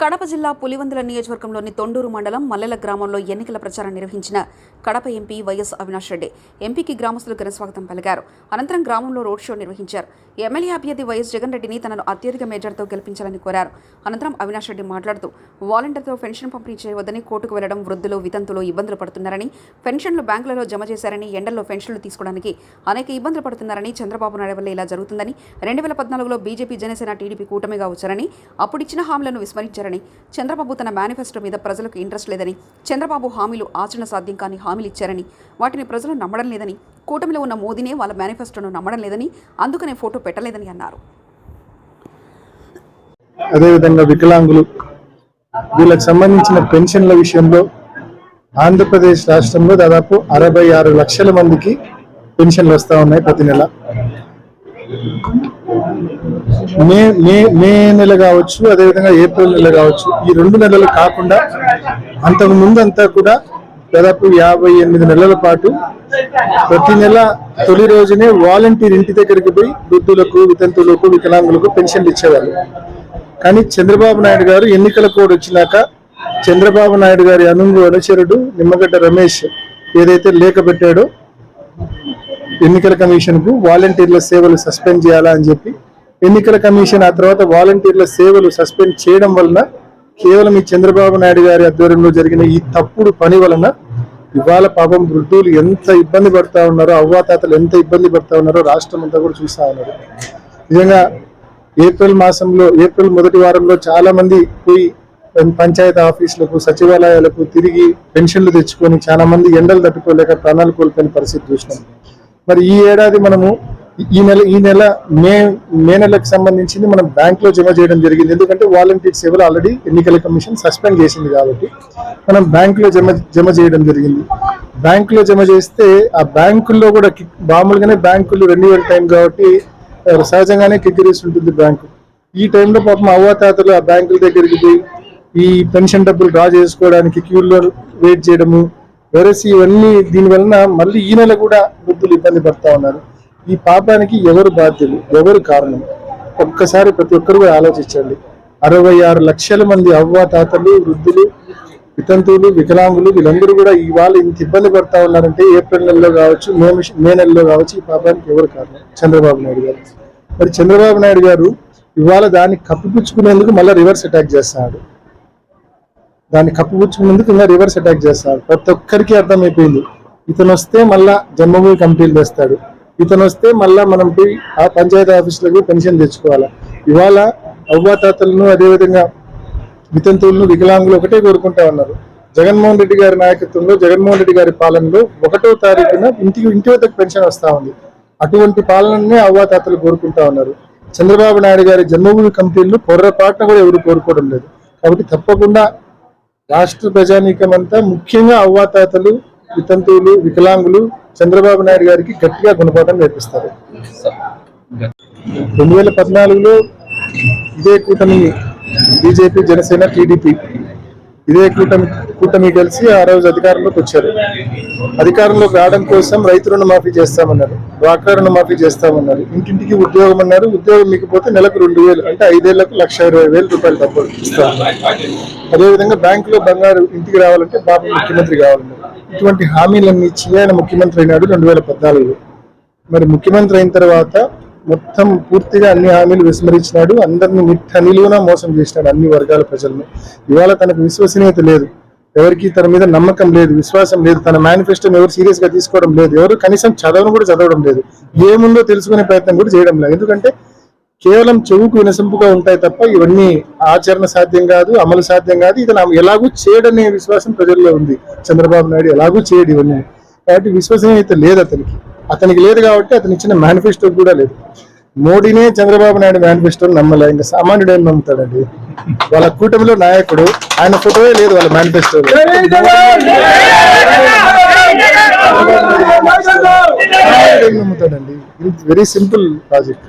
కడప జిల్లా పులివందుల నియోజకవర్గంలోని తొండూరు మండలం మల్లెల గ్రామంలో ఎన్నికల ప్రచారం నిర్వహించిన కడప ఎంపీ వైఎస్ అవినాష్ రెడ్డి ఎంపీకి గ్రామస్తులు ఘనస్వాగతం పలికారు. అనంతరం గ్రామంలో రోడ్ షో నిర్వహించారు. ఎమ్మెల్యే అభ్యర్థి వైఎస్ జగన్ రెడ్డిని తనను అత్యధిక మెజార్టీతో గెలిపించాలని కోరారు. అనంతరం అవినాష్ రెడ్డి మాట్లాడుతూ వాలంటీర్తో పెన్షన్ పంపిణీ చేయవద్దని కోర్టుకు వెళ్ళడం వృద్ధులు వితంతులు ఇబ్బందులు పడుతున్నారని పెన్షన్లు బ్యాంకులలో జమ చేశారని ఎండల్లో పెన్షన్లు తీసుకోవడానికి అనేక ఇబ్బందులు పడుతున్నారని చంద్రబాబు నాయుడు వల్ల ఇలా జరుగుతుందని రెండు వేల పద్నాలుగులో బీజేపీ జనసేన టీడీపీ కూటమిగా వచ్చారని అప్పుడిచ్చిన హామీలను విస్మరించారని చంద్రబాబు తన మేనిఫెస్టో మీద ప్రజలకు ఇంట్రెస్ట్ లేదని చంద్రబాబు హామీలు ఆచరణ సాధ్యం కాని హామీలు ఇచ్చారని వాటిని ప్రజలు నమ్మడం లేదని కూటమిలో ఉన్న మోదీనే వాళ్ళ మేనిఫెస్టోను నమ్మడం లేదని అందుకనే ఫోటో పెట్టలేదని అన్నారు. అదేవిధంగా వికలాంగులు వీళ్ళకి సంబంధించిన పెన్షన్ల విషయంలో ఆంధ్రప్రదేశ్ రాష్ట్రంలో దాదాపు అరవై ఆరు లక్షల మందికి పెన్షన్లు వస్తూ ఉన్నాయి ప్రతి నెల. మే మే మే నెల కావచ్చు అదేవిధంగా ఏప్రిల్ నెల కావచ్చు ఈ రెండు నెలలు కాకుండా అంతకు ముందంతా కూడా దాదాపు యాభై ఎనిమిది నెలల పాటు ప్రతి నెల తొలి రోజునే వాలంటీర్ ఇంటి దగ్గరికి పోయి వృద్ధులకు వితంతువులకు వికలాంగులకు పెన్షన్లు ఇచ్చేవాళ్ళు. కానీ చంద్రబాబు నాయుడు గారు ఎన్నికల కోడ్ వచ్చినాక చంద్రబాబు నాయుడు గారి అనుంగు అనుచరుడు నిమ్మగడ్డ రమేష్ ఏదైతే లేఖ పెట్టాడో ఎన్నికల కమిషన్కు వాలంటీర్ల సేవలు సస్పెండ్ చేయాలా అని చెప్పి ఎన్నికల కమిషన్ ఆ తర్వాత వాలంటీర్ల సేవలు సస్పెండ్ చేయడం వలన కేవలం ఈ చంద్రబాబు నాయుడు గారి ఆధ్వర్యంలో జరిగిన ఈ తప్పుడు పని వలన ఇవాళ పాపం వృద్ధులు ఎంత ఇబ్బంది పడతా ఉన్నారో అవ్వాతాతలు ఎంత ఇబ్బంది పడతా ఉన్నారో రాష్ట్రం అంతా కూడా చూస్తా ఉన్నారు. నిజంగా ఏప్రిల్ మాసంలో ఏప్రిల్ మొదటి వారంలో చాలా మంది పోయి పంచాయతీ ఆఫీసులకు సచివాలయాలకు తిరిగి పెన్షన్లు తెచ్చుకొని చాలా మంది ఎండలు తట్టుకోలేక ప్రాణాలు కోల్పోయిన పరిస్థితి చూసినాం. మరి ఈ ఏడాది మనము ఈ నెల ఈ నెల మే మే నెలకు సంబంధించింది మనం బ్యాంక్లో జమ చేయడం జరిగింది. ఎందుకంటే వాలంటీర్ సేవలు ఆల్రెడీ ఎన్నికల కమిషన్ సస్పెండ్ చేసింది కాబట్టి మనం బ్యాంక్లో జమ జమ చేయడం జరిగింది. బ్యాంక్లో జమ చేస్తే ఆ బ్యాంకుల్లో కూడా మామూలుగానే బ్యాంకులు రెన్యువల్ టైం కాబట్టి సహజంగానే కిక్కిరీస్ ఉంటుంది బ్యాంకు. ఈ టైంలో పాపం అవ్వాతాతలు ఆ బ్యాంకుల దగ్గరికి ఈ పెన్షన్ డబ్బులు డ్రా చేసుకోవడానికి క్యూల్లో వెయిట్ చేయడము వెరసి ఇవన్నీ దీని వలన మళ్ళీ ఈ నెల కూడా వృద్ధులు ఇబ్బంది పడతా ఉన్నారు. ఈ పాపానికి ఎవరు బాధ్యులు? ఎవరు కారణం? ఒక్కసారి ప్రతి ఒక్కరు కూడా ఆలోచించండి. అరవై ఆరు లక్షల మంది అవ్వ తాతలు వృద్ధులు వితంతువులు వికలాంగులు వీళ్ళందరూ కూడా ఇవాళ ఇంత ఇబ్బంది పడతా ఉన్నారంటే ఏప్రిల్ నెలలో కావచ్చు మే మే నెలలో కావచ్చు ఈ పాపానికి ఎవరు కారణం? చంద్రబాబు నాయుడు గారు. మరి చంద్రబాబు నాయుడు గారు ఇవాళ దాన్ని కప్పిపుచ్చుకునేందుకు మళ్ళీ రివర్స్ అటాక్ చేస్తున్నాడు దాన్ని కప్పిపుచ్చుకునేందుకు ఇంకా రివర్స్ అటాక్ చేస్తున్నాడు ప్రతి ఒక్కరికి అర్థమైపోయింది. ఇతను వస్తే మళ్ళా జన్మభూమి కంపెనీలు తెస్తాడు. ఇతను వస్తే మళ్ళా మనం పోయి ఆ పంచాయతీ ఆఫీసులకు పెన్షన్ తెచ్చుకోవాలి. ఇవాళ అవ్వాతాతలను అదేవిధంగా వితంతువులను వికలాంగులు ఒకటే కోరుకుంటా ఉన్నారు. జగన్మోహన్ రెడ్డి గారి నాయకత్వంలో జగన్మోహన్ రెడ్డి గారి పాలనలో ఒకటో తారీఖున ఇంటికి ఇంటి వద్దకు పెన్షన్ వస్తూ ఉంది. అటువంటి పాలననే అవ్వాతాతలు కోరుకుంటా ఉన్నారు. చంద్రబాబు నాయుడు గారి జన్మభూమి కంపెనీలు పొర్రపాటున కూడా ఎవరు కోరుకోవడం లేదు. కాబట్టి తప్పకుండా రాష్ట్ర ప్రజానీకం అంతా ముఖ్యంగా అవ్వాతాతలు వితంతువులు వికలాంగులు చంద్రబాబు నాయుడు గారికి గట్టిగా గుణపాఠం నేర్పిస్తారు. రెండు వేల పద్నాలుగులో ఇదే కూటమి బీజేపీ జనసేన టీడీపీ ఇదే కూటమి కూటమి కలిసి ఆ రోజు అధికారంలోకి వచ్చారు. అధికారంలోకి రావడం కోసం రైతు రుణమాఫీ చేస్తామన్నారు డ్వాక్రా రుణమాఫీ చేస్తామన్నారు ఇంటింటికి ఉద్యోగం అన్నారు. ఉద్యోగం ఇకపోతే నెలకు రెండు వేలు అంటే ఐదేళ్ళకు లక్ష ఇరవై వేల రూపాయలు డబ్బులు ఇస్తారు. అదేవిధంగా బ్యాంకులో బంగారు ఇంటికి రావాలంటే బాబు ముఖ్యమంత్రి కావాలన్నారు. ఇటువంటి హామీలన్నీ ఇచ్చి ఆయన ముఖ్యమంత్రి అయినాడు రెండు వేల పద్నాలుగులో. మరి ముఖ్యమంత్రి అయిన తర్వాత మొత్తం పూర్తిగా అన్ని హామీలు విస్మరించినాడు. అందరిని మిట్టనిలువున మోసం చేసినాడు అన్ని వర్గాల ప్రజలను. ఇవాళ తనకు విశ్వసనీయత లేదు. ఎవరికి తన మీద నమ్మకం లేదు విశ్వాసం లేదు. తన మేనిఫెస్టోని ఎవరు సీరియస్గా తీసుకోవడం లేదు. ఎవరు కనీసం చదవడం కూడా చదవడం లేదు. ఏముందో తెలుసుకునే ప్రయత్నం కూడా చేయడం లేదు. ఎందుకంటే కేవలం చెవుకు వినసొంపుగా ఉంటాయి తప్ప ఇవన్నీ ఆచరణ సాధ్యం కాదు అమలు సాధ్యం కాదు ఇది ఎలాగూ చేయడనే విశ్వాసం ప్రజల్లో ఉంది చంద్రబాబు నాయుడు ఎలాగూ చేయడు ఇవన్నీ కాబట్టి విశ్వసనీయత లేదు అతనికి అతనికి లేదు కాబట్టి అతను ఇచ్చిన మేనిఫెస్టో కూడా లేదు మోడీనే చంద్రబాబు నాయుడు మేనిఫెస్టోని నమ్మలే ఇంకా సామాన్యుడు ఏం నమ్ముతాడండి వాళ్ళ కూటమిలో నాయకుడు ఆయన ఫోటోవే లేదు వాళ్ళ మేనిఫెస్టో నమ్ముతాడండి వెరీ సింపుల్ ప్రాజెక్ట్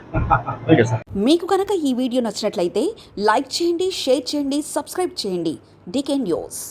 మీకు కనుక ఈ వీడియో నచ్చినట్లయితే లైక్ చేయండి షేర్ చేయండి సబ్స్క్రైబ్ చేయండి. DK news.